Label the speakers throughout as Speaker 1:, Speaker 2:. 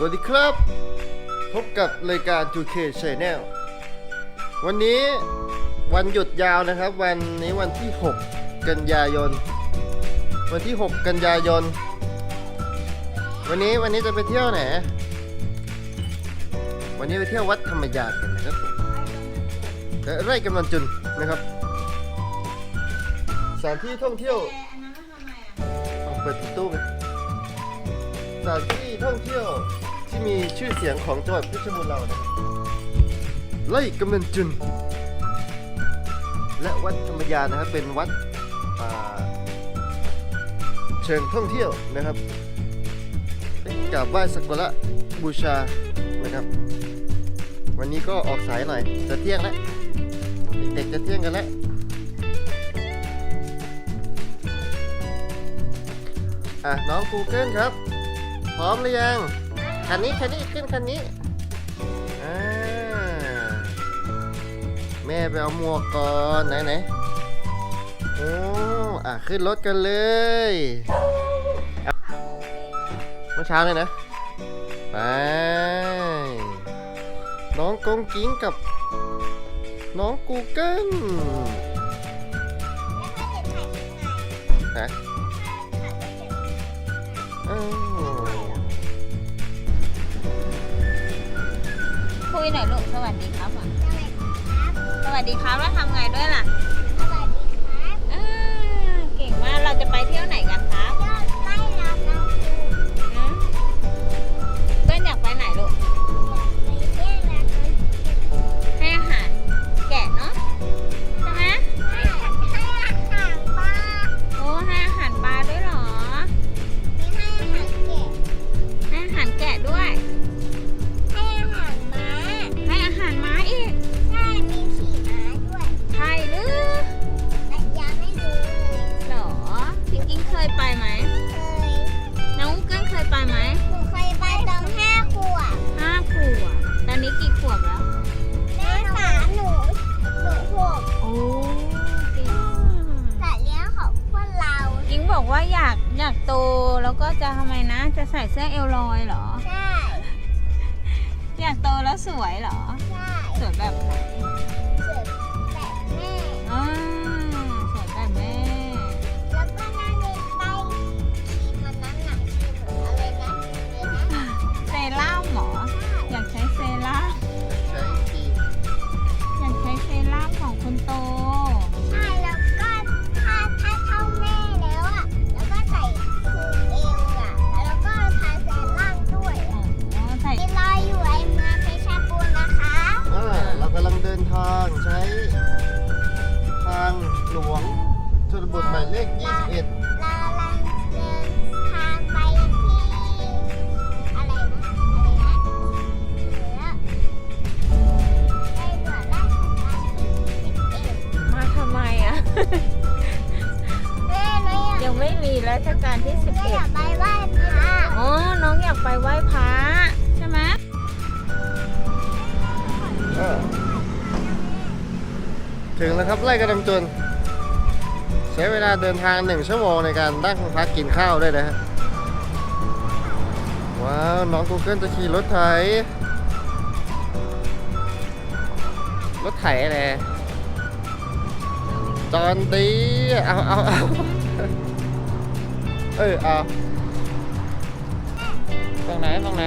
Speaker 1: สวัสดีครับ พบกับรายการ 2K Channel วันนี้วันหยุดยาวนะครับ วันนี้วันที่ 6 กันยายน วันที่ 6 กันยายน วันนี้วันนี้จะไปเที่ยวไหน วันนี้ไปเที่ยววัดธรรมยานกันนะครับและไร่กำนันจุนนะครับสถานที่ท่องเที่ยวเปิดตูไปสถานที่ท่องเที่ยว ที่มีชื่อเสียงของจังหวัดเพชรบูรณ์เรานะไล่กำนันจุน และวัดธรรมยานนะครับเป็นวัดเชิงท่องเที่ยวนะครับกราบไหว้สักการะบูชานะครับ วันนี้ก็ออกสายหน่อยจะเที่ยงแล้วเด็กๆจะเที่ยงกันแล้วอะน้อง Google ครับ พร้อมหรือยัง คันนี้คันนี้ขึ้นคันนี้อ่าแม่ไปเอาหมวกก่อนไหนไหนโอ้อะขึ้นรถกันเลยเมื่อเช้าเลยนะไปน้องกงกิ้งกับน้อง Google ฮะ
Speaker 2: หน่อยลูก สวัสดีครับก่อนสวัสดีครับแล้วทำไงด้วยล่ะอ่า เก่งมาก เราจะไปเที่ยวไหนกัน ครับไล่กระดำจนใช้เว
Speaker 3: ลาเดิน
Speaker 1: ทางหนึ่
Speaker 3: งชั่ว
Speaker 1: โมงในการนั่งพักกินข้าวด้วยนะฮะว้าว น้อง Google จะขี่รถไถ รถไถอะไรจอนดีเอาเอาเอาเออเอาตรงไหนตรงไหน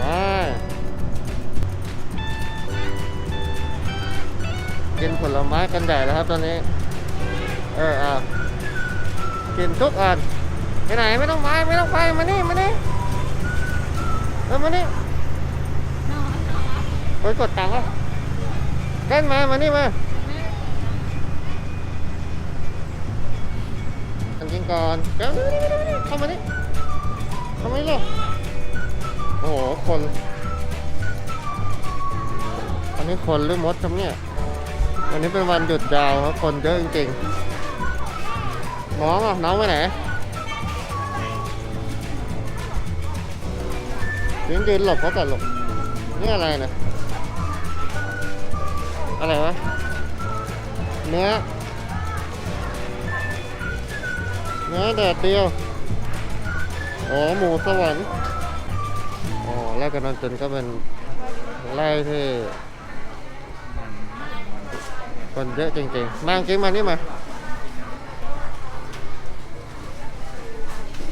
Speaker 1: มา กินผลไม้กันใหญ่แล้วครับตอนนี้ เออเอากินทุกอันไปไหนไม่ต้องไปไม่ต้องไปมานี่มานี่เออมานี่ไปกดตังค์อะเต้นมามานี่มาันกินก่อนเดี๋ยวเข้ามานี่เข้ามานี่เลยโอ้โห คน อันนี้คนหรือมดครับเนี่ย วันนี้เป็นวันหยุดยาวครับคนเยอะจริงๆน้องอะน้องไปไหนยืนยืนหลบเขาก่อนหลบนี่อะไรนะอะไรวะเนื้อเนื้อแดดเดียวอ๋อหมูสวรรค์อ๋อไร่กำนันจนก็เป็นไร่ที่ คนเยอะจริงๆ มาจริงมานี่มา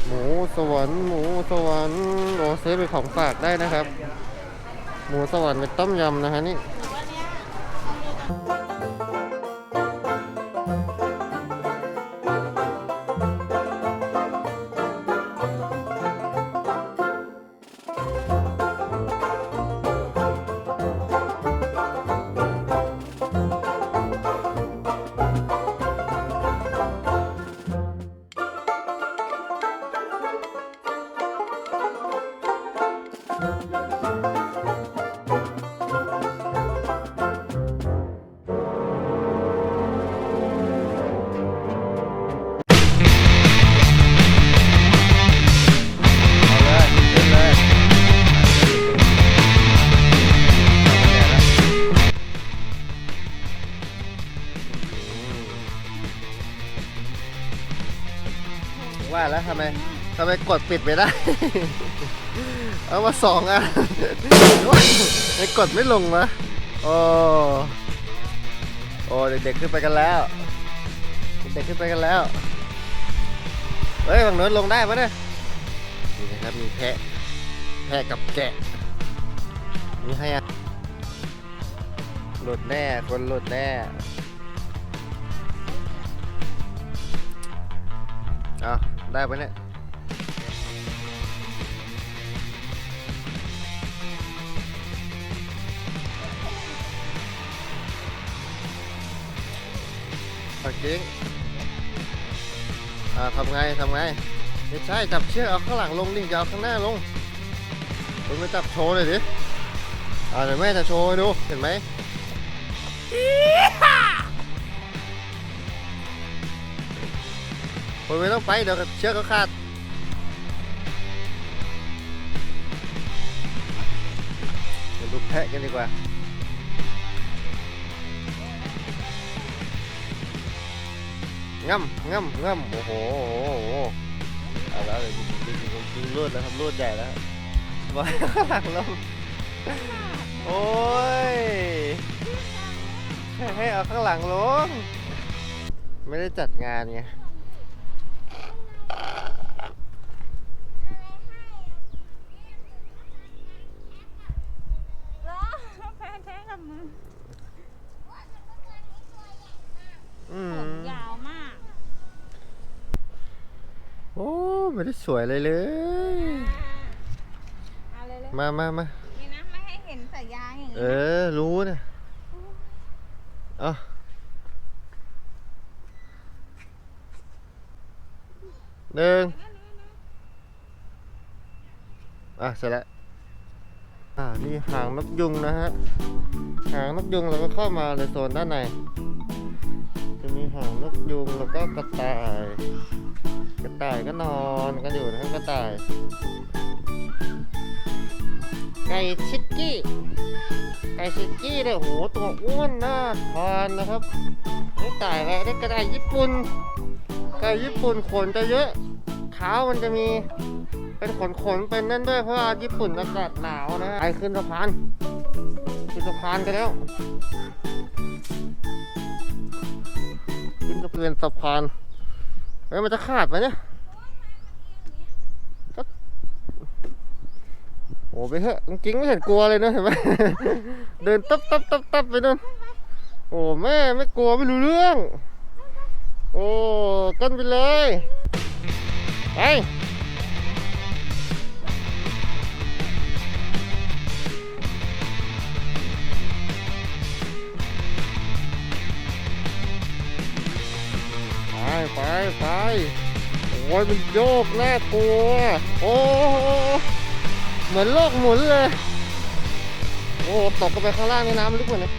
Speaker 1: หมูสวรรค์หมูสวรรค์โอ้ซื้อเป็นของฝากได้นะครับ หมูสวรรค์เป็นต้มยำนะฮะนี่ ทำไมทำไมกดปิดไม่ได้ เอามาสองอะไม่กดไม่ลงวะโอ้โอ้เด็กๆขึ้นไปกันแล้ว เด็กๆขึ้นไปกันแล้ว เฮ้ยฝั่งโน้นลงได้ปะเนี่ยนี่นะครับมีแพะ แพะกับแกะมีให้อะหลุดแน่ คนหลุดแน่เอา ได้ปะเนี่ยโอเคอ่าทำไงทำไงไม่ใช่จับเชือกเอาข้างหลังลงดิอย่าเอาข้างหน้าลงคุณไปจับโชว์หน่อยดิอ่าเดี๋ยวแม่จะโชว์ให้ดูเห็นไหม คุณไม่ต้องไปเดี๋ยวเชือกก็ขาดมาดูแพะกันดีกว่าง่ำง่ำง่ำโอ้โหโอ้โหเอาแล้วเดี๋ยวยิงยิงยิงยิงรูดแล้วครับรูดใหญ่แล้วบอยข้างหลังลงโอ้ยให้ให้เอาข้างหลังลง ไม่ได้จัดงานไง
Speaker 2: แล้วแพ้แท้กับมือ
Speaker 1: อื
Speaker 2: ผม
Speaker 1: ม
Speaker 2: ยาวมาก
Speaker 1: โอ้ไม่ได้สวยเลยเลย
Speaker 2: เอาเลยเลย
Speaker 1: มามามา
Speaker 2: นี่นะไม่ให้เห็นสายยางอย่าง
Speaker 1: เอ
Speaker 2: นี้นะ
Speaker 1: อ รู้นะเอาหนึ่งอะ เสร็จแล้ว อ่า นี่หางนกยุงนะฮะ หางนกยุงเราก็เข้ามาในโซนด้านใน จะมีหางนกยุงแล้วก็กระต่าย กระต่ายก็นอนกันอยู่นะครับกระต่าย ไก่ชิกกี้ ไก่ชิกกี้เนี่ยโหตัวอ้วนน่าทานนะครับนี่ไก่อะไรนี่กระต่ายญี่ปุ่น ไก่ญี่ปุ่นขนจะเยอะเท้ามันจะมีเป็นขนขนๆเป็นนั่นด้วยเพราะว่าญี่ปุ่นอากาศหนาวนะไปขึ้นสะพานขึ้นสะพานกันแล้วขึ้นสะเพือนสะพาน ฮ้ยมันจะขาดไหมเนี่ยก็โอ้ไปเถอะจริงๆไม่เห็นกลัวเลยนะเห็นไหมเดินตับตับตับตับไปนั่นโอ้แม่ไม่กลัวไม่รู้เรื่อง โอ้กันไปเลยไป ไปไปไปโอ้ยมันโยกแน่ากลัว โอ้เหมือนโลกหมุนเลย โอ้ตกกันไปข้างล่างในน้ำลึกกว่านี้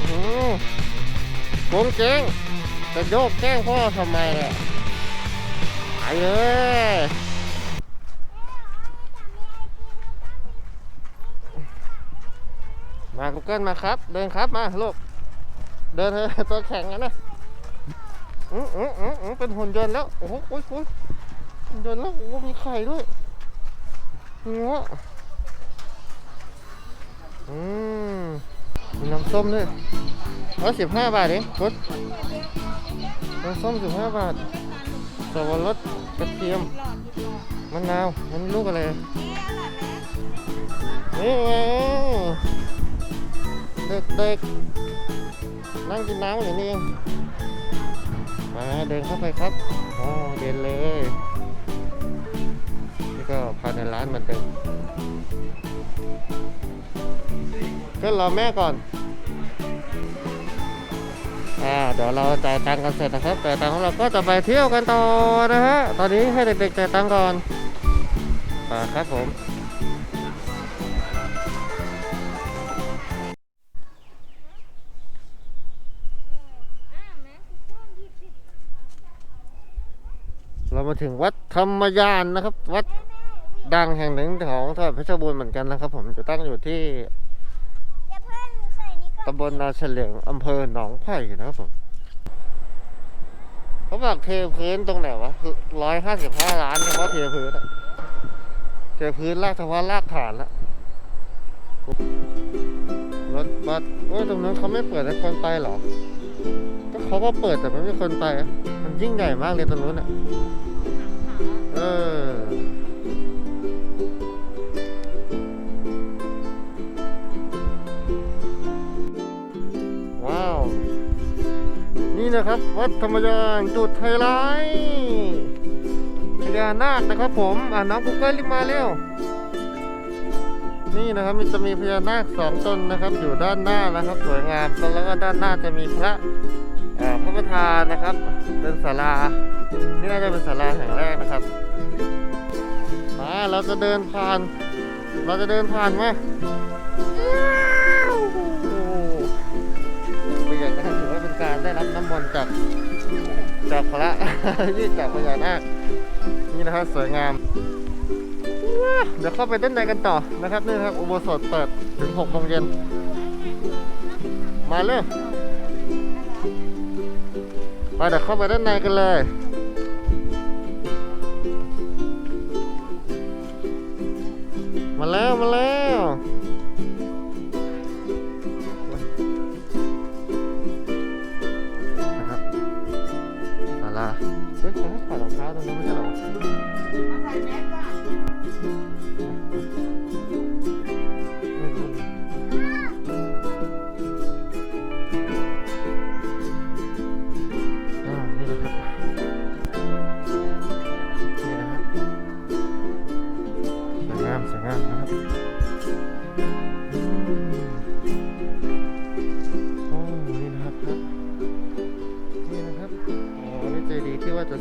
Speaker 1: อื้อหือโงเจ๊งจะโยกแกล้งพ่อทำไมเนี่ยไปเลยมากูเกิลมาครับ เดินครับมาลูก เดินเถอะตัวแข็งกันนะ อืออืออืออือเป็นหุ่นยนต์แล้ว โอ้โหโอ้ยโอ้ยหุ่นยนต์แล้ว โอ้มีไข่ด้วยหัวอืมมีน้ำส้มด้วยร้อยสิบห้าบาทเองรถน้ำส้มสิบห้าบาทสับปะรดกระเทียมมะนาวมันลูกอะไร
Speaker 2: เอ๊ะอร่อยไหม
Speaker 1: นี่ไงเด็กๆนั่งกินน้ำอยู่นี่เอง มาเดินเข้าไปครับอ๋อเย็นเลย นี่ก็ภายในร้านมือนเดิมก็รอแม่ก่อน อ่า เดี๋ยวเราจ่ายตังค์กันเสร็จนะครับจ่ายตังค์ของเราก็จะไปเที่ยวกันต่อนะฮะ ตอนนี้ให้เด็กๆจ่ายตังค์ก่อน อ่าครับผม
Speaker 2: มา
Speaker 1: ถึงวัดธรรมยานนะครับ วัดดังแห่งหนึ่งของจังหวัดเพชรบูรณ์เหมือนกันนะครับ ผมจะตั้งอยู่ที่
Speaker 3: อย่าเพิ่งใส่นี่ก่อน
Speaker 1: ตำบลนาเฉลียงอำเภอหนองไผ่นะครับผมเขาบอกเทพื้นตรงไหนวะร้อยห้าสิบห้าล้านเฉพาะเทพื้นอะเทพื้นลากเฉพาะลากฐานละรถบัสโอ้ยตรงนั้นเขาไม่เปิดให้คนไปเหรอก็เขาก็เปิดแต่ไม่มีคนไปอะมันยิ่งใหญ่มากเลยตรงนู้นอะ เออว้าว นี่นะครับ วัดธรรมยานจุดไฮไลท์พญานาคนะครับผมอ่าน้องกุ๊กเกิลรีบมาเร็วนี่นะครับมันจะมีพญานาคสองตนนะครับ อยู่ด้านหน้านะครับ สวยงามแล้วก็ด้านหน้าจะมีพระ ประธานนะครับ เป็นศาลา นี่น่าจะเป็นศาลาแห่งแรกนะครับมาเราจะเดินผ่าน เราจะเดินผ่านไหมไปอย่างนั้นถือว่าเป็นการได้รับน้ำมนต์จากจากพระยี่จากพญานาคนี่นะครับสวยงาม เดี๋ยวเข้าไปด้านในกันต่อนะครับนี่นะครับอุโบสถเปิดถึง6โมงเย็นมาเร็ว ไปเดี๋ยวเข้าไปด้านในกันเลยมาแล้วมาแล้วนะครับศาลาเฮ้ยเขาให้ถอดรองเท้าตรงนี้ไม่ใช่เหรอ
Speaker 2: เอาใส่แมสก่อน
Speaker 1: ไม่รู้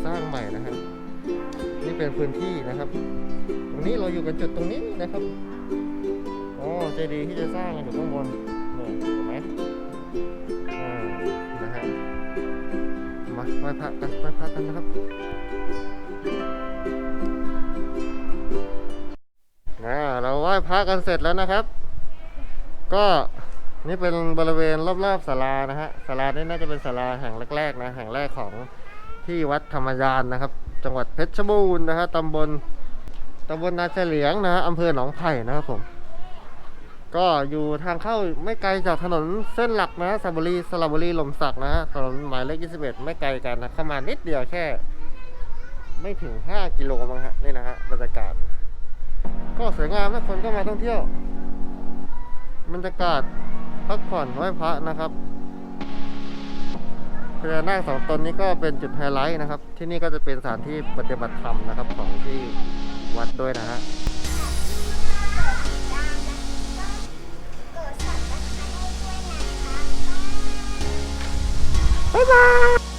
Speaker 1: สร้างใหม่นะครับนี่เป็นพื้นที่นะครับ ตรงนี้เราอยู่กันจุดตรงนี้นะครับอ๋อเจดีย์ที่จะสร้างอยู่ข้างบนเนี่เห็นไหมอ่านะฮะมาไหว้พระกันไหว้พระกันนะครับนะเราไหว้พระกันเสร็จแล้วนะครับ ก็นี่เป็นบริเวณรอบๆศาลานะฮะศาลานี่น่าจะเป็นศาลาแห่งแรกๆนะแห่งแรกของ ที่วัดธรรมยานนะครับ จังหวัดเพชรบูรณ์นะฮะตำบลตำบลนาเฉลียงนะฮะอำเภอหนองไผ่นะครับผม ก็อยู่ทางเข้าไม่ไกลจากถนนเส้นหลักนะสระบุรีสระบุรีลมสักนะฮะถนนหมายเลข21 ไม่ไกลกันนะเข้ามานิดเดียวแค่ ไม่ถึง 5 กิโลมั้งฮะนี่นะฮะบรรยากาศ ก็สวยงามนะคนก็มาท่องเที่ยวบรรยากาศพักผ่อนไหว้พระนะครับ ญานาคสองตนนี้ก็เป็นจุดไฮไลท์นะครับ ที่นี่ก็จะเป็นสถานที่ปฏิบัติธรรมนะครับของที่วัดด้วยนะฮะ
Speaker 3: เกิดสัตว์และให้ด้วยนะคะ
Speaker 1: บ๊ายบาย